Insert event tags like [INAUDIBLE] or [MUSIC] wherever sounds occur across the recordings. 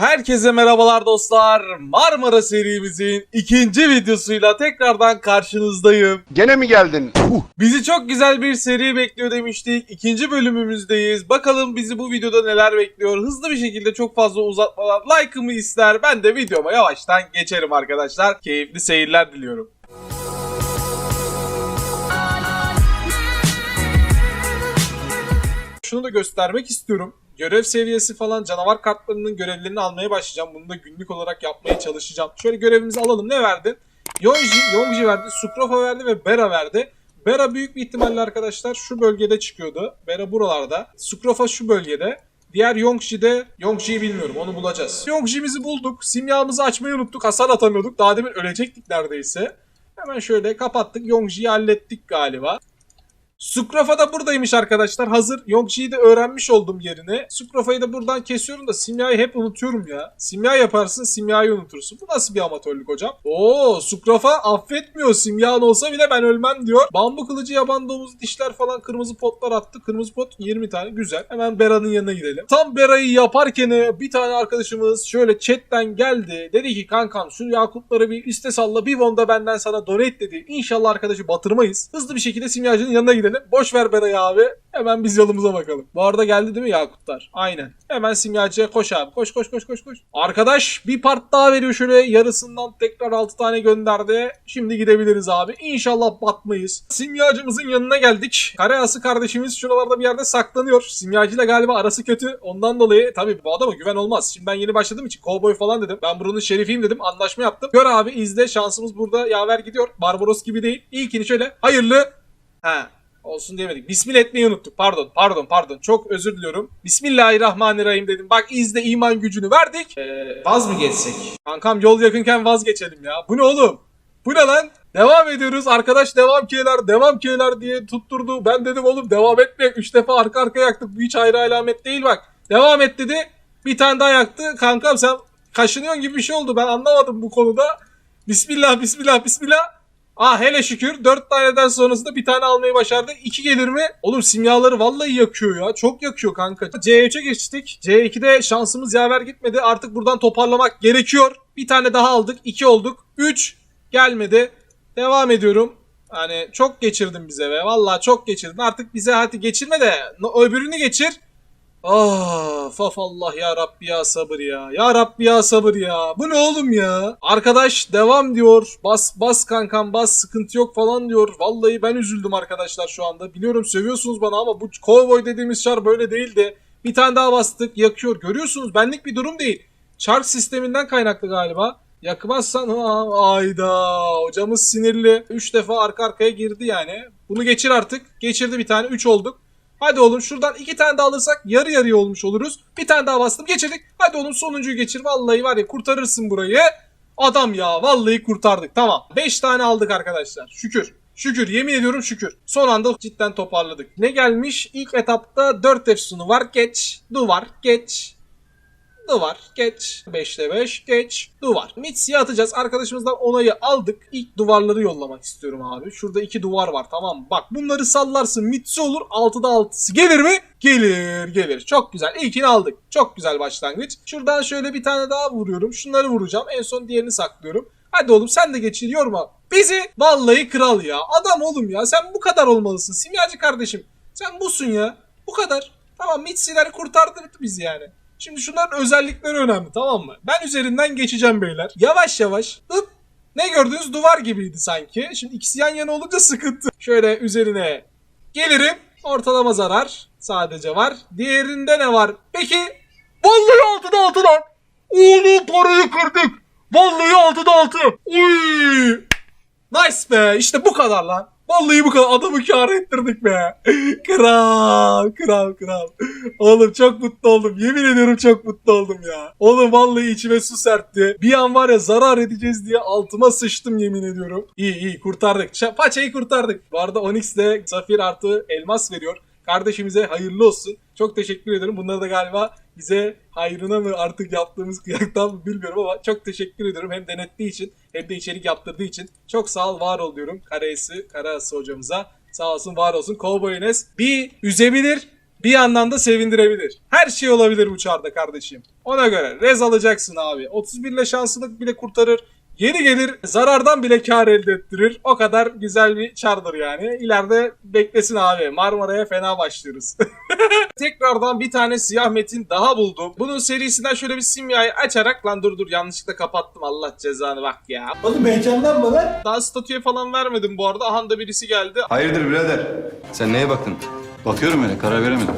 Herkese merhabalar dostlar. Marmara serimizin ikinci videosuyla tekrardan karşınızdayım. Gene mi geldin? Huh. Bizi çok güzel bir seri bekliyor demiştik. İkinci bölümümüzdeyiz. Bakalım bizi bu videoda neler bekliyor. Hızlı bir şekilde çok fazla uzatmadan like'ımı ister. Ben de videoma yavaştan geçerim arkadaşlar. Keyifli seyirler diliyorum. Şunu da göstermek istiyorum. Görev seviyesi falan canavar kartlarının görevlerini almaya başlayacağım. Bunu da günlük olarak yapmaya çalışacağım. Şöyle görevimizi alalım. Ne verdin? Yonji, Yonji verdi, Sukrofa verdi ve Bera verdi. Bera büyük bir ihtimalle arkadaşlar şu bölgede çıkıyordu. Bera buralarda. Sukrofa şu bölgede. Diğer Yongji de Yongji'yi bilmiyorum onu bulacağız. Yongji'mizi bulduk. Simyamızı açmayı unuttuk. Hasar atamıyorduk. Daha demin ölecektik neredeyse. Hemen şöyle kapattık. Yongji'yi hallettik galiba. Sukrafa da buradaymış arkadaşlar. Hazır Yongji'yi de öğrenmiş oldum yerini. Sukrafa'yı da buradan kesiyorum da simyayı hep unutuyorum ya. Simya yaparsın simyayı unutursun. Bu nasıl bir amatörlük hocam? Oo Sukrafa affetmiyor. Simyan olsa bile ben ölmem diyor. Bambu kılıcı yaban domuzu dişler falan kırmızı potlar attı. Kırmızı pot 20 tane güzel. Hemen Bera'nın yanına gidelim. Tam Bera'yı yaparken bir tane arkadaşımız şöyle chatten geldi. Dedi ki kankam şu yakutları bir üste salla. Bir vonda benden sana donate dedi. İnşallah arkadaşı batırmayız. Hızlı bir şekilde simyacının yanına gidelim. Boş ver Bera'yı abi. Hemen biz yolumuza bakalım. Bu arada geldi değil mi yakutlar? Aynen. Hemen simyacıya koş abi. Koş koş koş koş koş. Arkadaş bir part daha veriyor şöyle yarısından tekrar 6 tane gönderdi. Şimdi gidebiliriz abi. İnşallah batmayız. Simyacımızın yanına geldik. Kareası kardeşimiz şuralarda bir yerde saklanıyor. Simyacıyla galiba arası kötü. Ondan dolayı tabii bu adama güven olmaz. Şimdi ben yeni başladığım için kovboy falan dedim. Ben buranın şerifiyim dedim. Anlaşma yaptım. Gör abi izle şansımız burada yaver gidiyor. Barbaros gibi değil. İlkini şöyle hayırlı. He olsun diyemedik. Bismillah etmeyi unuttuk. Pardon, pardon, pardon. Çok özür diliyorum. Bismillahirrahmanirrahim dedim. Bak izle iman gücünü verdik. Ee, vaz mı geçsek? Kankam yol yakınken vazgeçelim ya. Bu ne oğlum? Bu ne lan? Devam ediyoruz. Arkadaş devam keyler, devam keyler diye tutturdu. Ben dedim oğlum devam etme. Üç defa arka arka yaktık. Bu hiç ayrı alamet değil bak. Devam et dedi. Bir tane daha yaktı. Kankam sen kaşınıyorsun gibi bir şey oldu. Ben anlamadım bu konuda. Bismillah, bismillah, bismillah. Ah hele şükür 4 taneden sonrasında bir tane almayı başardık. 2 gelir mi? Oğlum simyaları vallahi yakıyor ya. Çok yakıyor kanka. C3'e geçtik. C2'de şansımız yaver gitmedi. Artık buradan toparlamak gerekiyor. Bir tane daha aldık. 2 olduk. 3 gelmedi. Devam ediyorum. Yani çok geçirdin bize be. Vallahi çok geçirdin. Artık bize hadi geçirme de öbürünü geçir. Ah, faf Allah ya Rabbi ya sabır ya. Ya Rabbi ya sabır ya. Bu ne oğlum ya? Arkadaş devam diyor. Bas bas kankam bas sıkıntı yok falan diyor. Vallahi ben üzüldüm arkadaşlar şu anda. Biliyorum sövüyorsunuz bana ama bu kovboy dediğimiz çar böyle değildi. Bir tane daha bastık yakıyor. Görüyorsunuz benlik bir durum değil. Çark sisteminden kaynaklı galiba. Yakmazsan ha, ayda hocamız sinirli. 3 defa arka arkaya girdi yani. Bunu geçir artık. Geçirdi bir tane 3 olduk. Hadi oğlum şuradan iki tane daha alırsak yarı yarıya olmuş oluruz. Bir tane daha bastım geçirdik. Hadi oğlum sonuncuyu geçir. Vallahi var ya kurtarırsın burayı. Adam ya vallahi kurtardık. Tamam. 5 tane aldık arkadaşlar. Şükür. Şükür yemin ediyorum şükür. Son anda cidden toparladık. Ne gelmiş? İlk etapta 4 efsunu var. Geç. Duvar. Geç. Duvar. Geç. 5'te 5. Geç. Duvar. Mitsi'ye atacağız. Arkadaşımızdan onayı aldık. İlk duvarları yollamak istiyorum abi. Şurada iki duvar var tamam? Bak bunları sallarsın. Mitsi olur. 6'da 6'sı. Gelir mi? Gelir. Gelir. Çok güzel. İlkini aldık. Çok güzel başlangıç. Şuradan şöyle bir tane daha vuruyorum. Şunları vuracağım. En son diğerini saklıyorum. Hadi oğlum sen de geçir yorma. Bizi vallahi kral ya. Adam oğlum ya. Sen bu kadar olmalısın. Simyacı kardeşim. Sen busun ya. Bu kadar. Tamam Mitsi'ler kurtardı bizi yani. Şimdi şunların özellikleri önemli tamam mı? Ben üzerinden geçeceğim beyler. Yavaş yavaş. Hıp. Ne gördüğünüz duvar gibiydi sanki. Şimdi ikisi yan yana olunca sıkıntı. Şöyle üzerine gelirim. Ortalama zarar sadece var. Diğerinde ne var? Peki. Vallahi altıda altı lan. Oğlum parayı kırdık. Vallahi altıda altı. Uy. Nice be. İşte bu kadar lan. Vallahi bu kadar adamı kâr ettirdik be. Kral, kral, kral. Oğlum çok mutlu oldum. Yemin ediyorum çok mutlu oldum ya. Oğlum vallahi içime su serpti. Bir an var ya zarar edeceğiz diye altıma sıçtım yemin ediyorum. İyi iyi kurtardık. Paçayı kurtardık. Bu arada Onyx de Safir artı elmas veriyor. Kardeşimize hayırlı olsun. Çok teşekkür ederim. Bunları da galiba bize hayrına mı artık yaptığımız kıyaktan mı bilmiyorum ama çok teşekkür ediyorum. Hem denettiği için hem de içerik yaptırdığı için. Çok sağ ol var ol diyorum. Karayesi, Karası hocamıza. Sağ olsun var olsun. Cowboy Enes bir üzebilir bir yandan da sevindirebilir. Her şey olabilir bu çarda kardeşim. Ona göre rez alacaksın abi. 31 ile şansını bile kurtarır. Yeri gelir zarardan bile kar elde ettirir. O kadar güzel bir çardır yani. İleride beklesin abi. Marmara'ya fena başlıyoruz. [LAUGHS] Tekrardan bir tane siyah metin daha buldum. Bunun serisinden şöyle bir simyayı açarak lan dur dur yanlışlıkla kapattım Allah cezanı bak ya. Oğlum heyecanlanma lan. Daha statüye falan vermedim bu arada. Aha da birisi geldi. Hayırdır birader? Sen neye baktın? Bakıyorum öyle karar veremedim.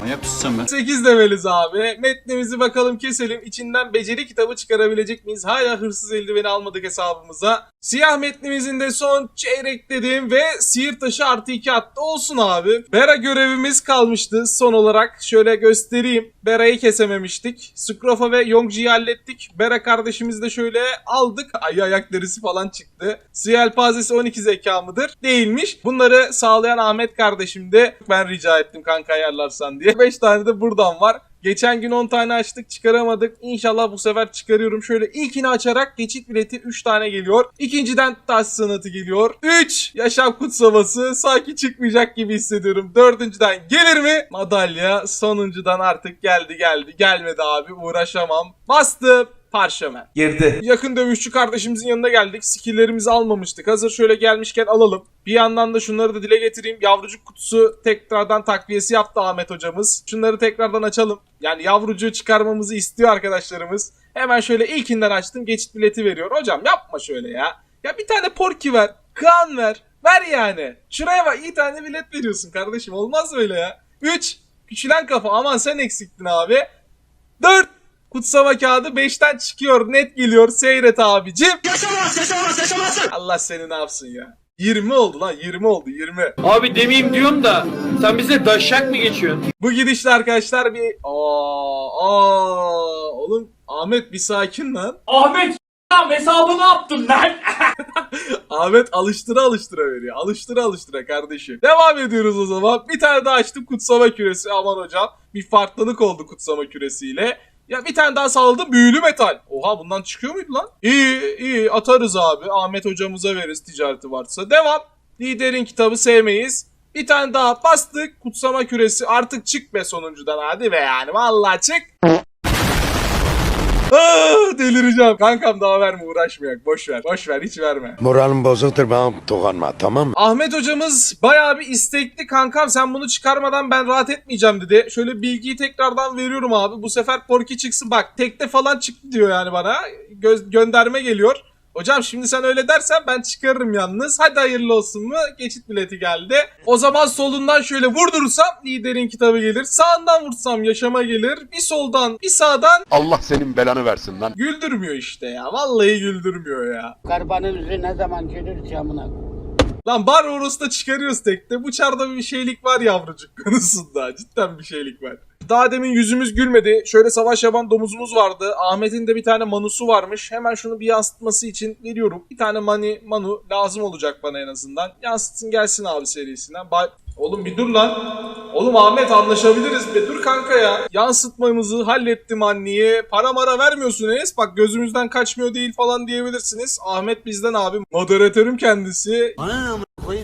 Manyak mısın sen be? 8 leveliz abi. Metnimizi bakalım keselim. İçinden beceri kitabı çıkarabilecek miyiz? Hala hırsız eldiveni almadık hesabımıza. Siyah metnimizin de son çeyrek dediğim ve sihir taşı artı 2 attı. Olsun abi. Bera görevimiz kalmıştı son olarak. Şöyle göstereyim. Bera'yı kesememiştik. Skrofa ve Yongji'yi hallettik. Bera kardeşimizi de şöyle aldık. Ayı ayak derisi falan çıktı. Siyah elpazesi 12 zeka mıdır? Değilmiş. Bunları sağlayan Ahmet kardeşim de ben rica ettim kanka ayarlarsan diye. 5 tane de buradan var. Geçen gün 10 tane açtık çıkaramadık. İnşallah bu sefer çıkarıyorum. Şöyle ilkini açarak geçit bileti 3 tane geliyor. İkinciden taş sanatı geliyor. 3 yaşam kutsaması sanki çıkmayacak gibi hissediyorum. Dördüncüden gelir mi? Madalya sonuncudan artık geldi geldi. Gelmedi abi uğraşamam. Bastı. Parşömen. Girdi. Yakın dövüşçü kardeşimizin yanına geldik. Skill'lerimizi almamıştık. Hazır şöyle gelmişken alalım. Bir yandan da şunları da dile getireyim. Yavrucuk kutusu tekrardan takviyesi yaptı Ahmet hocamız. Şunları tekrardan açalım. Yani yavrucuğu çıkarmamızı istiyor arkadaşlarımız. Hemen şöyle ilkinden açtım. Geçit bileti veriyor. Hocam yapma şöyle ya. Ya bir tane porki ver. Kaan ver. Ver yani. Şuraya bak iyi tane bilet veriyorsun kardeşim. Olmaz böyle ya. 3. Küçülen kafa. Aman sen eksiktin abi. 4. Kutsama kağıdı 5'ten çıkıyor. Net geliyor. Seyret abicim. Yaşamaz yaşamaz yaşamazsın. Allah seni ne yapsın ya. 20 oldu lan 20 oldu 20. Abi demeyeyim diyorum da sen bize daşak mı geçiyorsun? Bu gidişle arkadaşlar bir... Aa, aa, oğlum Ahmet bir sakin lan. Ahmet s**am hesabını yaptın lan. [LAUGHS] Ahmet alıştıra alıştıra veriyor. Alıştıra alıştıra kardeşim. Devam ediyoruz o zaman. Bir tane daha açtım kutsama küresi. Aman hocam. Bir farklılık oldu kutsama küresiyle. Ya bir tane daha sağladım büyülü metal. Oha bundan çıkıyor muydu lan? İyi iyi atarız abi. Ahmet hocamıza veririz ticareti varsa. Devam. Liderin kitabı sevmeyiz. Bir tane daha bastık. Kutsama küresi artık çık be sonuncudan hadi be yani. Vallahi çık. Ah, delireceğim. Kankam daha verme uğraşmayak. Boş ver. Boş ver hiç verme. Moralim bozuktur bana dokunma tamam mı? Ahmet hocamız bayağı bir istekli kankam sen bunu çıkarmadan ben rahat etmeyeceğim dedi. Şöyle bilgiyi tekrardan veriyorum abi. Bu sefer Porky çıksın bak tekte falan çıktı diyor yani bana. Göz, gönderme geliyor. Hocam şimdi sen öyle dersen ben çıkarırım yalnız. Hadi hayırlı olsun mu? Geçit bileti geldi. O zaman solundan şöyle vurdurursam liderin kitabı gelir. Sağından vursam yaşama gelir. Bir soldan bir sağdan Allah senin belanı versin lan. güldürmüyor işte ya. Vallahi güldürmüyor ya. Garibanın yüzü ne zaman gelir ki amına? Lan bar da çıkarıyoruz tekte. Bu çarda bir şeylik var yavrucuk konusunda. Cidden bir şeylik var. Daha demin yüzümüz gülmedi. Şöyle savaş yapan domuzumuz vardı. Ahmet'in de bir tane manusu varmış. Hemen şunu bir yansıtması için veriyorum. Bir tane mani manu lazım olacak bana en azından. Yansıtsın gelsin abi serisinden. Bay... Oğlum bir dur lan. Oğlum Ahmet anlaşabiliriz. Bir dur kanka ya. Yansıtmamızı hallettim anneye. Para mara vermiyorsun Enes. Bak gözümüzden kaçmıyor değil falan diyebilirsiniz. Ahmet bizden abi. Moderatörüm kendisi.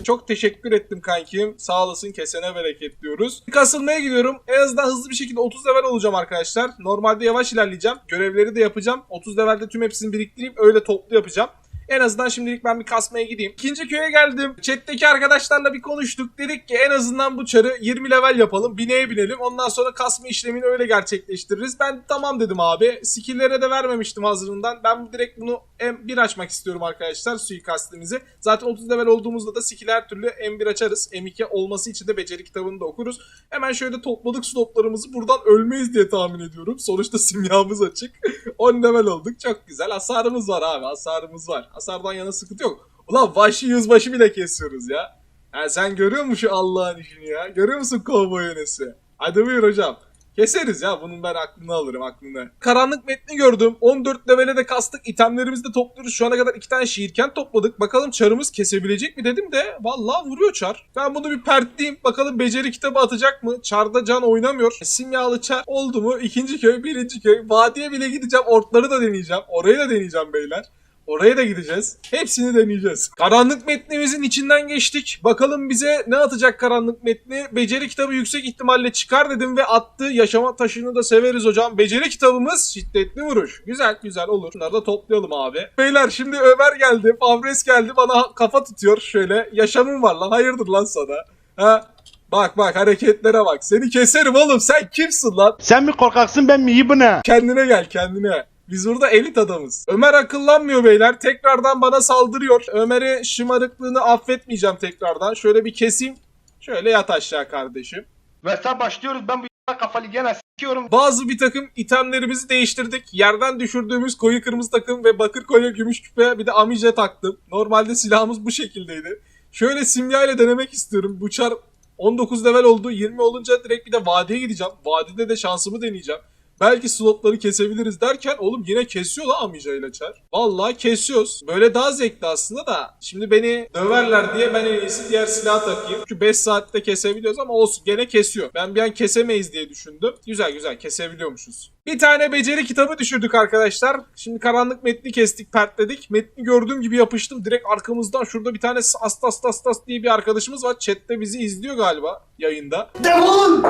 Çok teşekkür ettim kankim. Sağ olasın kesene bereket diyoruz. Kasılmaya gidiyorum. En azından hızlı bir şekilde 30 level olacağım arkadaşlar. Normalde yavaş ilerleyeceğim. Görevleri de yapacağım. 30 levelde tüm hepsini biriktireyim. Öyle toplu yapacağım. En azından şimdilik ben bir kasmaya gideyim. İkinci köye geldim. Chat'teki arkadaşlarla bir konuştuk. Dedik ki en azından bu çarı 20 level yapalım. Bineğe binelim. Ondan sonra kasma işlemini öyle gerçekleştiririz. Ben tamam dedim abi. Skill'lere de vermemiştim hazırından. Ben direkt bunu M1 açmak istiyorum arkadaşlar suikastimizi. Zaten 30 level olduğumuzda da skill her türlü M1 açarız. M2 olması için de beceri kitabını da okuruz. Hemen şöyle topladık slotlarımızı. Buradan ölmeyiz diye tahmin ediyorum. Sonuçta simyamız açık. [LAUGHS] 10 level olduk. Çok güzel. Hasarımız var abi. Hasarımız var. Hasardan yana sıkıntı yok. Ulan vahşi yüzbaşı bile kesiyoruz ya. Ha, sen görüyor musun şu Allah'ın işini ya? Görüyor musun kovboy yönesi? Hadi buyur hocam. Keseriz ya bunun ben aklını alırım aklını. Karanlık metni gördüm. 14 levele de kastık. İtemlerimizi de topluyoruz. Şu ana kadar iki tane şiirken topladık. Bakalım çarımız kesebilecek mi dedim de. Vallahi vuruyor çar. Ben bunu bir pertleyeyim. Bakalım beceri kitabı atacak mı? Çarda can oynamıyor. Simyalı çar oldu mu? İkinci köy, birinci köy. Vadiye bile gideceğim. Ortları da deneyeceğim. Orayı da deneyeceğim beyler. Oraya da gideceğiz. Hepsini deneyeceğiz. Karanlık metnimizin içinden geçtik. Bakalım bize ne atacak karanlık metni? Beceri kitabı yüksek ihtimalle çıkar dedim ve attı. Yaşama taşını da severiz hocam. Beceri kitabımız şiddetli vuruş. Güzel güzel olur. Bunları da toplayalım abi. Beyler şimdi Ömer geldi. Fabres geldi. Bana kafa tutuyor şöyle. Yaşamın var lan. Hayırdır lan sana? Ha? Bak bak hareketlere bak. Seni keserim oğlum. Sen kimsin lan? Sen mi korkaksın ben mi iyi bu ne? Kendine gel kendine. Biz burada elit adamız. Ömer akıllanmıyor beyler. Tekrardan bana saldırıyor. Ömer'i şımarıklığını affetmeyeceğim tekrardan. Şöyle bir keseyim. Şöyle yat aşağı kardeşim. Ve sen başlıyoruz ben bu kafalı gene sikiyorum. Bazı bir takım itemlerimizi değiştirdik. Yerden düşürdüğümüz koyu kırmızı takım ve bakır koyu gümüş küpe bir de amice taktım. Normalde silahımız bu şekildeydi. Şöyle simya ile denemek istiyorum. Bu çar 19 level oldu. 20 olunca direkt bir de vadiye gideceğim. Vadide de şansımı deneyeceğim. Belki slotları kesebiliriz derken oğlum yine kesiyor lan Amica ile Çar. Vallahi kesiyoruz. Böyle daha zevkli aslında da. Şimdi beni döverler diye ben en iyisi diğer silah takayım. Çünkü 5 saatte kesebiliyoruz ama olsun gene kesiyor. Ben bir an kesemeyiz diye düşündüm. Güzel güzel kesebiliyormuşuz. Bir tane beceri kitabı düşürdük arkadaşlar. Şimdi karanlık metni kestik, pertledik. Metni gördüğüm gibi yapıştım. Direkt arkamızdan şurada bir tane Astas Tas Tas diye bir arkadaşımız var. Chat'te bizi izliyor galiba yayında. Defolun!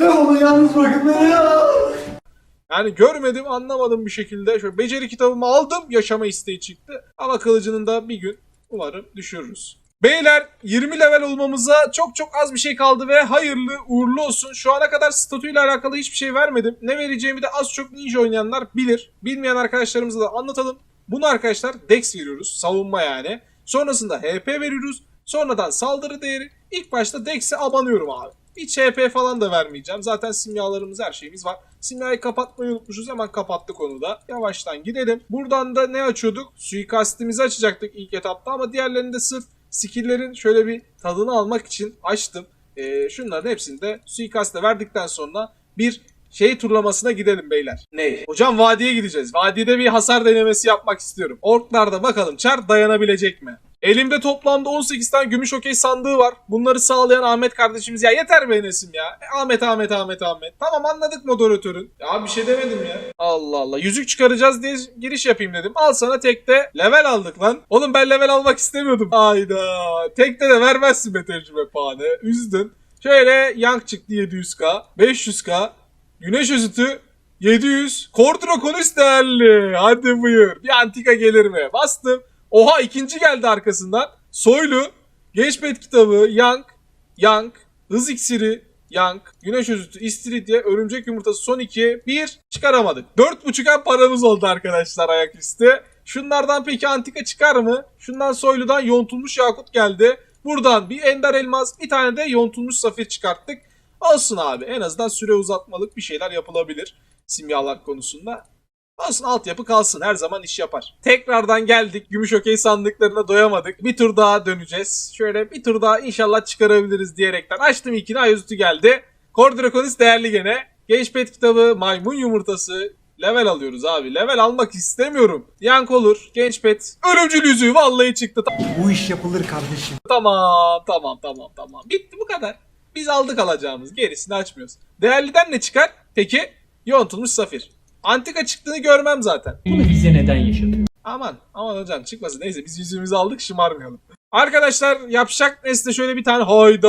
Defolun yalnız bırakın beni ya! Yani görmedim anlamadım bir şekilde. Şöyle beceri kitabımı aldım yaşama isteği çıktı. Ama kılıcının da bir gün umarım düşürürüz. Beyler 20 level olmamıza çok çok az bir şey kaldı ve hayırlı uğurlu olsun. Şu ana kadar statüyle alakalı hiçbir şey vermedim. Ne vereceğimi de az çok ninja oynayanlar bilir. Bilmeyen arkadaşlarımıza da anlatalım. Bunu arkadaşlar dex veriyoruz. Savunma yani. Sonrasında HP veriyoruz. Sonradan saldırı değeri. İlk başta dex'e abanıyorum abi. Hiç HP falan da vermeyeceğim. Zaten simyalarımız her şeyimiz var. Simyayı kapatmayı unutmuşuz. Hemen kapattık onu da. Yavaştan gidelim. Buradan da ne açıyorduk? Suikastimizi açacaktık ilk etapta ama diğerlerini de sırf skill'lerin şöyle bir tadını almak için açtım. Ee, şunların hepsini de suikaste verdikten sonra bir şey turlamasına gidelim beyler. Ney? Hocam vadiye gideceğiz. Vadide bir hasar denemesi yapmak istiyorum. Orklarda bakalım çar dayanabilecek mi? Elimde toplamda 18 tane gümüş okey sandığı var. Bunları sağlayan Ahmet kardeşimiz. Ya yeter be Enes'im ya. E, Ahmet Ahmet Ahmet Ahmet. Tamam anladık moderatörün. Ya bir şey demedim ya. Allah Allah. Yüzük çıkaracağız diye giriş yapayım dedim. Al sana tekte level aldık lan. Oğlum ben level almak istemiyordum. Hayda. Tekte de vermezsin be tecrübe puanı. Üzdün. Şöyle yank çıktı 700k. 500k. Güneş özütü 700. Kordrokonus değerli. Hadi buyur. Bir antika gelir mi? Bastım. Oha ikinci geldi arkasından. Soylu. Gençpet kitabı. Yank. Yank. Hız iksiri. Yank. Güneş özütü. İstiridye. Örümcek yumurtası. Son iki. Bir. Çıkaramadık. Dört buçuk paramız oldu arkadaşlar ayaküstü. Şunlardan peki antika çıkar mı? Şundan soyludan yontulmuş yakut geldi. Buradan bir ender elmas. Bir tane de yontulmuş safir çıkarttık. Olsun abi. En azından süre uzatmalık bir şeyler yapılabilir. Simyalar konusunda. Olsun altyapı kalsın her zaman iş yapar. Tekrardan geldik. Gümüş okey sandıklarına doyamadık. Bir tur daha döneceğiz. Şöyle bir tur daha inşallah çıkarabiliriz diyerekten açtım ilkini ayüzütü geldi. Kordrakonis değerli gene. Gençpet kitabı, maymun yumurtası. Level alıyoruz abi. Level almak istemiyorum. Yank olur. Gençpet. Ölümcül yüzüğü vallahi çıktı. Bu iş yapılır kardeşim. Tamam tamam tamam tamam. Bitti bu kadar. Biz aldık alacağımız. Gerisini açmıyoruz. Değerliden ne çıkar? Peki yontulmuş safir. Antika çıktığını görmem zaten. Bunu bize neden yaşatıyor? Aman aman hocam çıkmasın. Neyse biz yüzüğümüzü aldık şımarmayalım. Arkadaşlar yapacak nesne şöyle bir tane hayda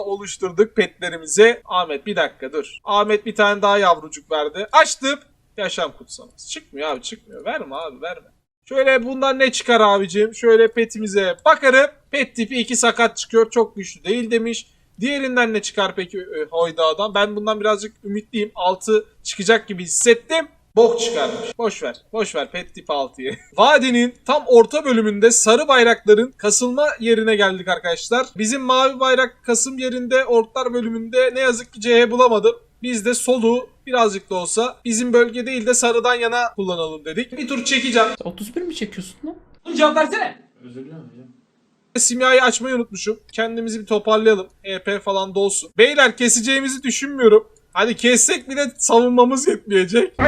oluşturduk petlerimizi. Ahmet bir dakika dur. Ahmet bir tane daha yavrucuk verdi. Açtım. Yaşam kutsaması. Çıkmıyor abi çıkmıyor. Verme abi verme. Şöyle bundan ne çıkar abicim? Şöyle petimize bakarım. Pet tipi 2 sakat çıkıyor. Çok güçlü değil demiş. Diğerinden ne çıkar peki e, Hoyda'dan? Ben bundan birazcık ümitliyim. 6 çıkacak gibi hissettim. Bok çıkarmış. Boş ver. Boş ver pet tip 6'yı. [LAUGHS] Vadinin tam orta bölümünde sarı bayrakların kasılma yerine geldik arkadaşlar. Bizim mavi bayrak kasım yerinde orklar bölümünde ne yazık ki CH bulamadım. Biz de solu birazcık da olsa bizim bölge değil de sarıdan yana kullanalım dedik. Bir tur çekeceğim. 31 mi çekiyorsun lan? Cevap versene. Simyayı açmayı unutmuşum. Kendimizi bir toparlayalım. EP falan da olsun. Beyler keseceğimizi düşünmüyorum. Hadi kessek bile savunmamız yetmeyecek.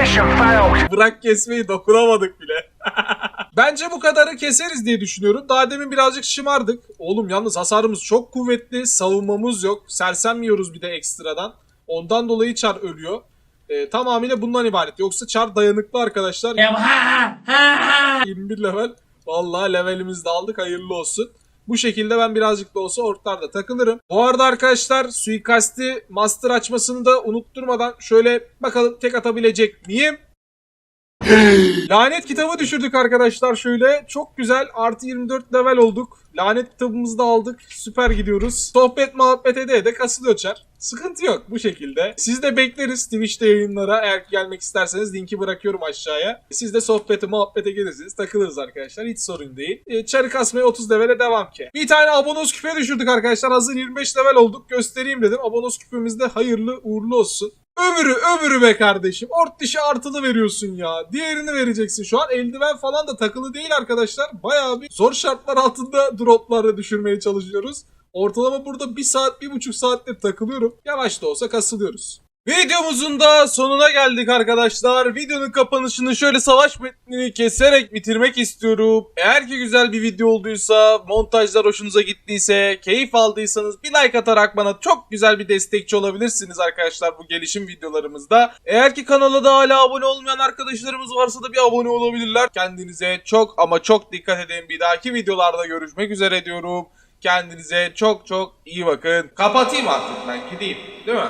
Bırak kesmeyi dokunamadık bile. [LAUGHS] Bence bu kadarı keseriz diye düşünüyorum. Daha demin birazcık şımardık. Oğlum yalnız hasarımız çok kuvvetli. Savunmamız yok. Sersem yiyoruz bir de ekstradan. Ondan dolayı Char ölüyor. Ee, tamamıyla bundan ibaret. Yoksa Char dayanıklı arkadaşlar. 21 level. Vallahi levelimizi de aldık hayırlı olsun. Bu şekilde ben birazcık da olsa ortalarda takılırım. Bu arada arkadaşlar suikasti master açmasını da unutturmadan şöyle bakalım tek atabilecek miyim? Lanet kitabı düşürdük arkadaşlar şöyle. Çok güzel. Artı 24 level olduk. Lanet kitabımızı da aldık. Süper gidiyoruz. Sohbet muhabbet ede de kasılıyor çar. Sıkıntı yok bu şekilde. Siz de bekleriz Twitch'te yayınlara. Eğer gelmek isterseniz linki bırakıyorum aşağıya. Siz de sohbete muhabbete gelirsiniz. Takılırız arkadaşlar. Hiç sorun değil. E, çarı kasmaya 30 levele devam ki. Bir tane abonos küpe düşürdük arkadaşlar. Hazır 25 level olduk. Göstereyim dedim. Abonos küpemiz de hayırlı uğurlu olsun. Öbürü öbürü be kardeşim. Ort dışı artılı veriyorsun ya. Diğerini vereceksin. Şu an eldiven falan da takılı değil arkadaşlar. Bayağı bir zor şartlar altında dropları düşürmeye çalışıyoruz. Ortalama burada 1 saat, 1,5 saattir takılıyorum. Yavaş da olsa kasılıyoruz. Videomuzun da sonuna geldik arkadaşlar. Videonun kapanışını şöyle savaş metnini keserek bitirmek istiyorum. Eğer ki güzel bir video olduysa, montajlar hoşunuza gittiyse, keyif aldıysanız bir like atarak bana çok güzel bir destekçi olabilirsiniz arkadaşlar bu gelişim videolarımızda. Eğer ki kanala da hala abone olmayan arkadaşlarımız varsa da bir abone olabilirler. Kendinize çok ama çok dikkat edin. Bir dahaki videolarda görüşmek üzere diyorum. Kendinize çok çok iyi bakın. Kapatayım artık ben gideyim değil mi?